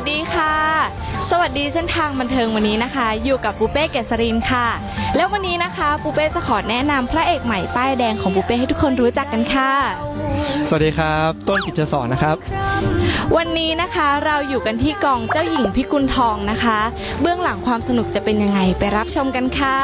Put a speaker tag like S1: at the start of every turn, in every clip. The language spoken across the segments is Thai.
S1: วัสดีค่ะ สวัสดีเส้นทางบันเทิงวันนี้นะคะ อยู่กับปูเป้เกษรินค่ะ แล้ววันนี้นะคะปูเป้จะขอแนะนำพระเอกใหม่ป้ายแดงของปูเป้ให้ทุกคนรู้จักกันค่ะ
S2: สวัสดีครับ ต้นกิจสอนนะครับ
S1: วันนี้นะคะเราอยู่กันที่กองเจ้าหญิงพิกุลทองนะคะ เบื้องหลังความสนุกจะเป็นยังไงไปรับชมกันค่ะ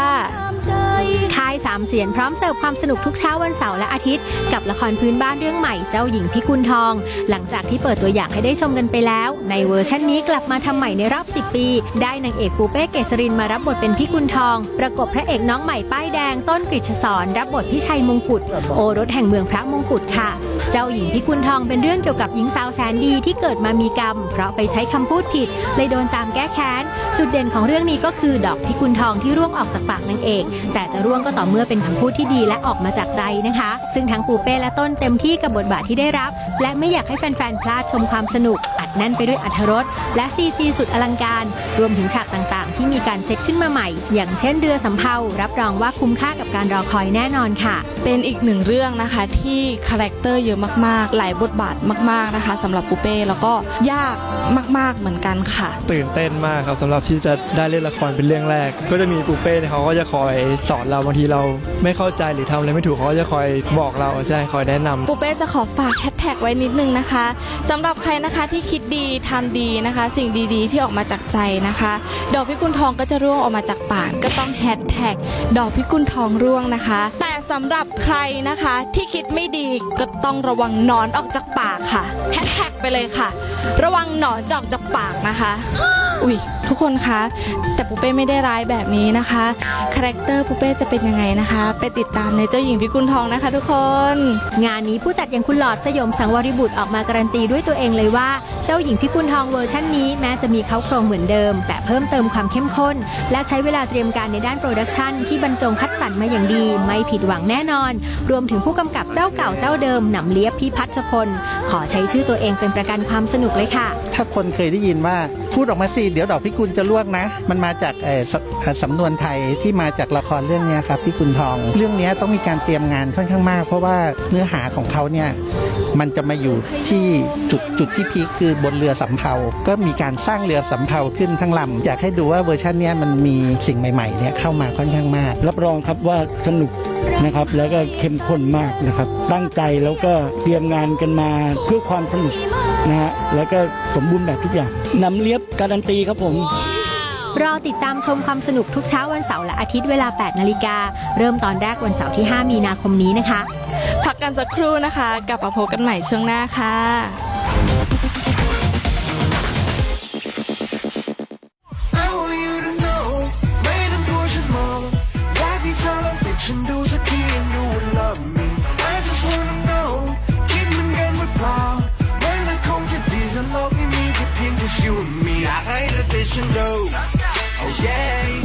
S3: ค่ายสามเสียนพร้อมเสิร์ฟความสนุกทุกเช้าวันเสาร์และอาทิตย์ กับละครพื้นบ้านเรื่องใหม่เจ้าหญิงพิกุลทอง หลังจากที่เปิดตัวอย่างให้ได้ชมกันไปแล้ว ในเวอร์ชันนี้กลับมาทำใหม่ในรอบ 10 ปี ได้นางเอกปูเป้เกษรินมารับบทเป็นพิกุลทอง ประกบพระเอกน้องใหม่ป้ายแดงต้นกฤษสอนรับบทพี่ชัยมงกุฎโอรสแห่งเมืองพระมงกุฎค่ะ เจ้าหญิงพิกุลทองเป็นเรื่องเกี่ยวกับหญิงสาวแสนดีที่เกิดมามีกรรม เพราะไปใช้คำพูดผิดเลยโดนตามแก้แค้นจุดเด่นของเรื่องนี้ก็คือดอกพิกุลทองที่ร่วงออกจากปากนางเอกแต่จะร่วงก็ต่อเมื่อเป็นคำพูดที่ดีและออกมาจากใจนะคะ ซึ่งทั้งปูเป้และต้นเต็มที่กับบทบาทที่ได้รับ และไม่อยากให้แฟนๆพลาดชมความสนุก อัดแน่นไปด้วยอัธรสและซีจีสุดอลังการ รวมถึงฉากต่างๆ ที่มีการเซตขึ้นมาใหม่ อย่างเช่นเรือสำเภารับรองว่าคุ้มค่ากับการรอคอยแน่นอนค่ะ
S1: เป็นอีกหนึ่งเรื่องนะคะที่คาแรคเตอร์เยอะมากๆ หลายบทบาทมาก ๆนะคะสำหรับปูเป้แล้วก็ยากมาก ๆเหมือนกันค่ะ
S2: ตื่นเต้นมากครับสำหรับที่จะได้เล่นละครเป็นเรื่องแรก ก็จะมีปูเป้เนี่ยเขาก็จะคอยสอนเราบางทีเราไม่เข้าใจหรือทำอะไรไม่ถูกเขาก็จะคอยบอกเราใช่คอยแนะนำ
S1: ปูเป้จะขอฝากแฮชแท็กไว้นิดนึงนะคะสำหรับใครนะคะที่คิดดีทำดีนะคะ สิ่งดีๆ ที่ออกมาจากใจนะคะ ดอกพิกุลทองก็จะร่วงออกมาจากปากก็ต้องแฮชแท็กดอกพิกุลทองร่วงนะคะ แต่สำหรับใครนะคะที่คิดไม่ดีก็ต้องระวังหนอนออกจากปากค่ะแฮชแท็กไปเลยค่ะ ระวังหนอนจะออกจากปากนะคะอุ้ยทุกคนคะ แต่ปูเป้ไม่ได้ร้ายแบบนี้นะคะคาแรคเตอร์ปูเป้จะเป็นยังไงนะคะ ไปติดตามในเจ้าหญิงพิกุลทองนะคะ ทุกคน
S3: งานนี้ผู้จัดอย่างคุณหลอดสยมสังวริบุตรออกมาการันตีด้วยตัวเองเลยว่า เจ้าหญิงพิกุลทองเวอร์ชันนี้แม้จะมีเขาโครงเหมือนเดิม แต่เพิ่มเติมความเข้มข้น และใช้เวลาเตรียมการในด้านโปรดักชันที่บรรจงคัดสรรมาอย่างดี ไม่ผิดหวังแน่นอน รวมถึงผู้กำกับเจ้าเก่าเจ้าเดิมหนำเลียบพี่พัชพลขอใช้ชื่อตัวเองเป็นประกันความสนุกเลยค่ะ
S4: ถ้าคนเคยได้ยินว่าพูดออกมาสิเดี๋ยวดอกพิกุลจะลวกนะ มันมาจากเอ่อสเอ่อสำนวนไทยที่มาจากละครเรื่องเนี้ยครับพิกุลทอง เรื่องเนี้ยต้องมีการเตรียมงานค่อนข้างมาก เพราะว่าเนื้อหาของเขาเนี่ย มันจะมาอยู่ที่จุดจุดที่พีคคือบนเรือสำเภา ก็มีการสร้างเรือสำเภาขึ้นทั้งลำอยากให้ดูว่าเวอร์ชันเนี้ยมันมีสิ่งใหม่ๆเนี่ยเข้ามาค่อนข้างมาก
S5: รับรองครับว่าสนุกนะครับแล้วก็เข้มข้นมากนะครับ ตั้งใจแล้วก็เตรียมงานกันมาเพื่อความสนุกนะฮะแล้วก็สมบูรณ์แบบทุกอย่างนำเลียบการันตีครับผม
S3: รอติดตามชมความสนุกทุกเช้าวันเสาร์และอาทิตย์เวลา 8 นาฬิกา เริ่มตอนแรกวันเสาร์ที่ 5 มีนาคมนี้นะคะ
S1: พักกันสักครู่นะคะ กลับมาพบกันใหม่ช่วงหน้าค่ะ
S6: I want you to know ไม่ต้องกลัวฉันมองอยากให้เธอลองติดฉันดูสักที and you will love me I just wanna know คิดเหมือนกันหรือเปล่ามันก็คงจะอยากให้เธอติดฉันดู oh yeah